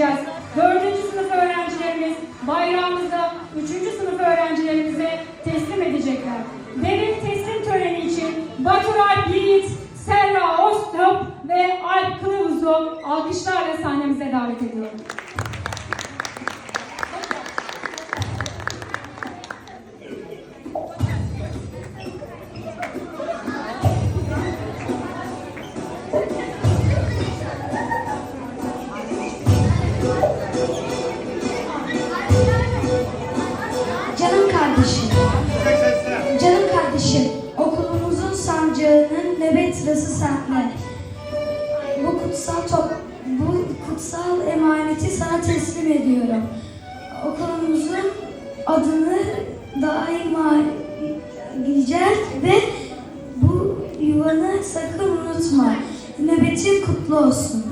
edeceğiz. Dördüncü sınıf öğrencilerimiz bayrağımızı üçüncü sınıf öğrencilerimize teslim edecekler. Devlet teslim töreni için Batur Alp Yiğit, Serra Ostop ve Alp Kılavuz'u alkışlarla sahnemize davet ediyorum. Kutsal top, bu kutsal emaneti sana teslim ediyorum. Okulumuzun adını daima yücelt ve bu yuvanı sakın unutma. Nöbetin kutlu olsun.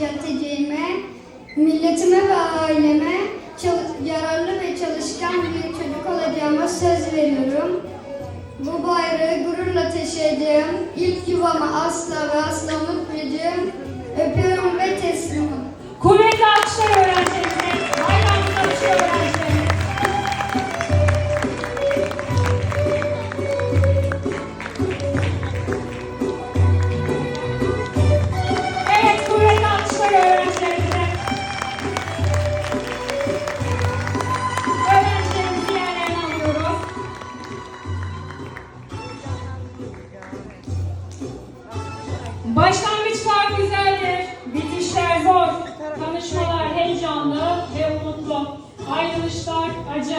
Yücelteceğime, milletime ve aileme yararlı ve çalışkan bir çocuk olacağıma söz veriyorum. Bu bayrağı gururla taşıyacağım, ilk yuvama asla ve asla unutmayacağım. Başlangıç fark güzeldir, bitişler zor, tanışmalar heyecanlı ve umutlu, ayrılışlar acı.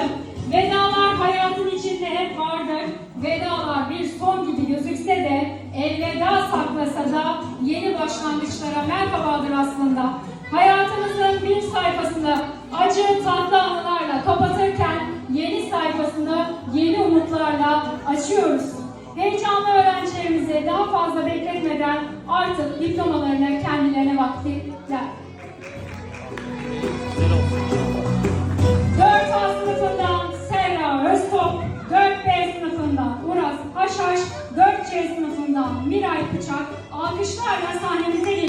Vedalar hayatın içinde hep vardır. Vedalar bir son gibi gözükse de elveda saklasa da yeni başlangıçlara merhabadır aslında. Hayatımızın bir sayfasını acı tatlı anılarla kapatırken yeni sayfasını yeni umutlarla açıyoruz. Heyecanlı öğrencilerimizi daha fazla bekletmeden artık diplomalarını kendilerine vaktiler. 4A sınıfından Serra Öztop, 4B sınıfından Uras Haşhaş, 4C sınıfından Miray Bıçak alkışlarla sahnemize.